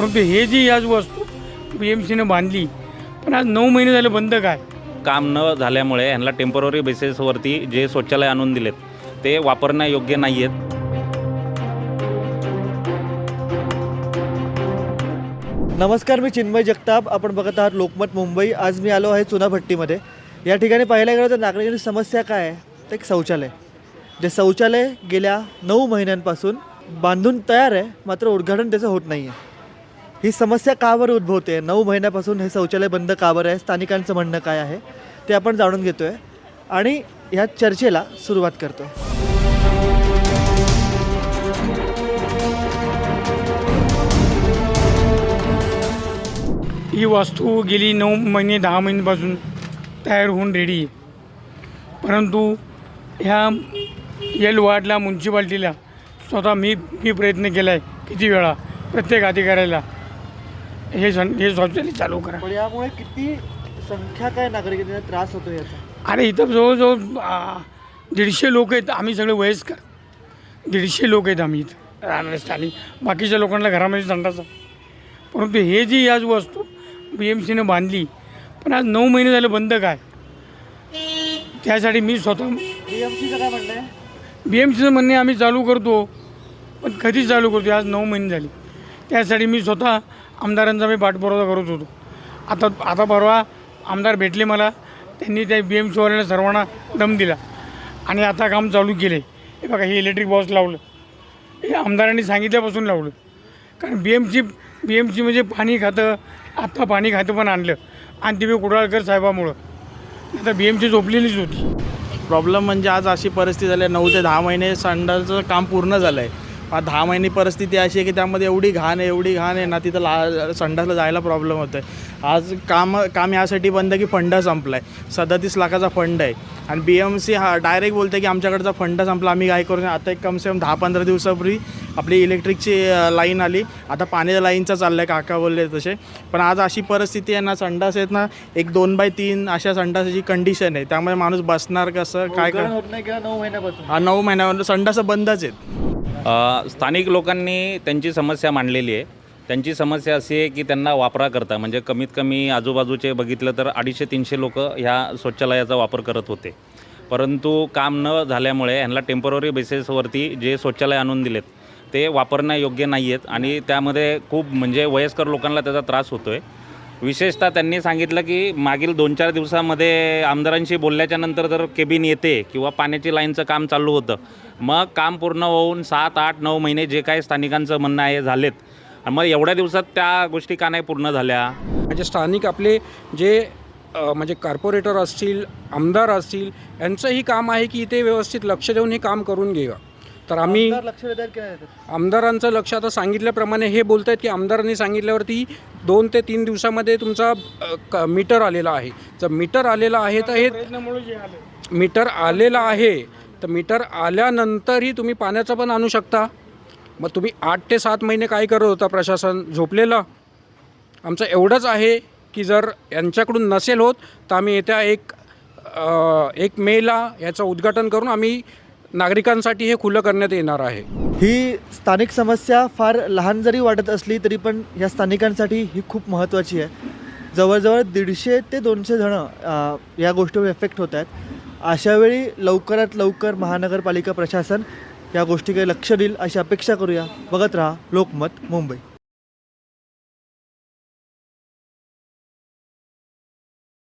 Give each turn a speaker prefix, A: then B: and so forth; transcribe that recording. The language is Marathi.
A: परंतु हे जी आज वस्तू बी एम सीनं बांधली पण आज नऊ महिने झाले बंद काय?
B: काम न झाल्यामुळे यांना टेंपररी बेसिसवरती जे शौचालय आणून दिलेत ते वापरण्यायोग्य नाही आहेत
C: नमस्कार मी चिन्मय जगताप. आपण बघत आहात लोकमत मुंबई. आज मी आलो आहे चुनाभट्टीमध्ये. या ठिकाणी पाहायला गेलं तर नागरिकांची समस्या काय आहे? तर एक शौचालय. जे शौचालय गेल्या नऊ महिन्यांपासून बांधून तयार आहे मात्र उद्घाटन त्याचं होत नाही आहे ही समस्या का बरं उद्भवते? नऊ महिन्यापासून हे शौचालय बंद का बरं आहे. स्थानिकांचं म्हणणं काय आहे? ते आपण जाणून घेतो आहे आणि ह्या चर्चेला सुरुवात करतो. आहे
A: ही वास्तू गेली नऊ महिने दहा महिन्यापासून तयार होऊन रेडी आहे परंतु ह्या येल वार्डला म्युन्सिपाल्टीला स्वतः मी मी प्रयत्न केला आहे किती वेळा प्रत्येक अधिकाऱ्याला. हे सं हे शौचालय चालू करा.
C: पण यामुळे किती संख्या काय नागरिकांना त्रास होतो याचा?
A: अरे इथं जवळजवळ आ, दीडशे लोक आहेत आम्ही सगळे वयस्कर. दीडशे लोक आहेत आम्ही इथं राहणारे स्थानिक. बाकीच्या लोकांना घरामध्ये संडास परंतु हे जी आज वस्तू बी एम सीनं बांधली पण आज नऊ महिने झाले बंद काय? त्यासाठी मी स्वतः
C: बी एम सीचं काय म्हणणं आहे?
A: बी एम सीचं म्हणणे आम्ही चालू करतो पण कधी चालू करतो आज नऊ महिने झाले. त्यासाठी मी स्वतः आमदारांचा मी पाठपुरावा करत होतो. आता आता परवा आमदार भेटले मला त्यांनी त्या बी एम सीवाल्यांना सर्वांना दम दिला. आणि आता काम चालू केले. हे बघा हे इलेक्ट्रिक बॉक्स लावलं. हे आमदारांनी सांगितल्यापासून लावलं. कारण B M C B M C म्हणजे पाणी खातं आत्ता पाणी खातं पण आणलं. आणि ते मी कुडाळकर साहेबामुळं. आता बी एम सी झोपलेलीच होती.
D: प्रॉब्लेम म्हणजे आज अशी परिस्थिती झाली आहे नऊ ते दहा महिने संडाचं काम पूर्ण झालं आहे दहा महिने परिस्थिती अशी आहे की त्यामध्ये एवढी घाण आहे एवढी घाण आहे ना तिथं ला संडासला जायला प्रॉब्लेम होतो आहे आज काम काम यासाठी बंद की फंड संपला आहे सदतीस लाखाचा फंड आहे. आणि बी एम सी हा डायरेक्ट बोलते की आमच्याकडचा फंड संपला आम्ही काय करू? आता एक कमसे कम दहा पंधरा दिवसापूर्वी आपली इलेक्ट्रिकची लाईन आली. आता पाण्याच्या लाईनचा चाललं आहे काका बोलले तसे. पण आज अशी परिस्थिती आहे ना संडास आहेत ना एक दोन बाय तीन अशा संडासाची कंडिशन आहे. त्यामुळे माणूस बसणार कसं काय
C: उद्घाटन
D: कर
C: होत नाही गेल्या नऊ महिन्यापासून?
D: हा नऊ महिन्यावर संडास बंदच आहेत.
B: स्थानिक लोकांनी त्यांची समस्या मांडलेली आहे. त्यांची समस्या अशी आहे की त्यांना वापराकरता म्हणजे कमीत कमी आजूबाजूचे बघितलं तर अडीचशे तीनशे लोक ह्या शौचालयाचा वापर करत होते. परंतु काम न झाल्यामुळे ह्यांना टेंपररी बेसिसवरती जे शौचालय आणून दिलेत ते वापरण्यायोग्य नाही आहेत आणि त्यामध्ये खूप म्हणजे वयस्कर लोकांना त्याचा त्रास होतो आहे विशेषतः त्यांनी सांगितलं की मागील दोन चार दिवसामध्ये आमदारांशी बोलल्याच्यानंतर जर केबिन येते किंवा पाण्याची लाईनचं काम चालू होतं मग काम पूर्ण होऊन सात आठ नऊ महिने जे काही स्थानिकांचं म्हणणं आहे झालेत. आणि मग एवढ्या दिवसात त्या गोष्टी का नाही पूर्ण झाल्या?
E: म्हणजे स्थानिक आपले जे म्हणजे कॉर्पोरेटर असतील आमदार असतील यांचंही काम आहे की ते व्यवस्थित लक्ष देऊन हे काम करून घ्यावं तर आम्ही? आमदारांचं लक्ष आता सांगितल्याप्रमाणे हे बोलत आहेत की आमदारांनी सांगितल्यावरती दोन ते तीन दिवसामध्ये तुमचा मीटर आलेला आहे. जर मीटर आलेला आहे तर हे मीटर आलेला आहे. तर मीटर आल्यानंतरही तुम्ही पाण्याचं पण आणू शकता. मग तुम्ही आठ ते सात महिने काय करत होता प्रशासन? झोपलेलं? आमचं एवढंच आहे की जर यांच्याकडून नसेल होत तर आम्ही येत्या एक एक मेला याचं उद्घाटन करून आम्ही नागरिकांसाठी हे खुलं करण्यात येणार आहे.
C: ही स्थानिक समस्या फार लहान जरी वाटत असली तरी पण या स्थानिकांसाठी ही खूप महत्त्वाची आहे. जवळजवळ दीडशे ते दोनशे जणं या गोष्टीवर इफेक्ट होत आहेत. अशावेळी लवकरात लवकर महानगरपालिका प्रशासन या गोष्टीकडे लक्ष देईल अशी अपेक्षा करूया. बघत राहा लोकमत मुंबई.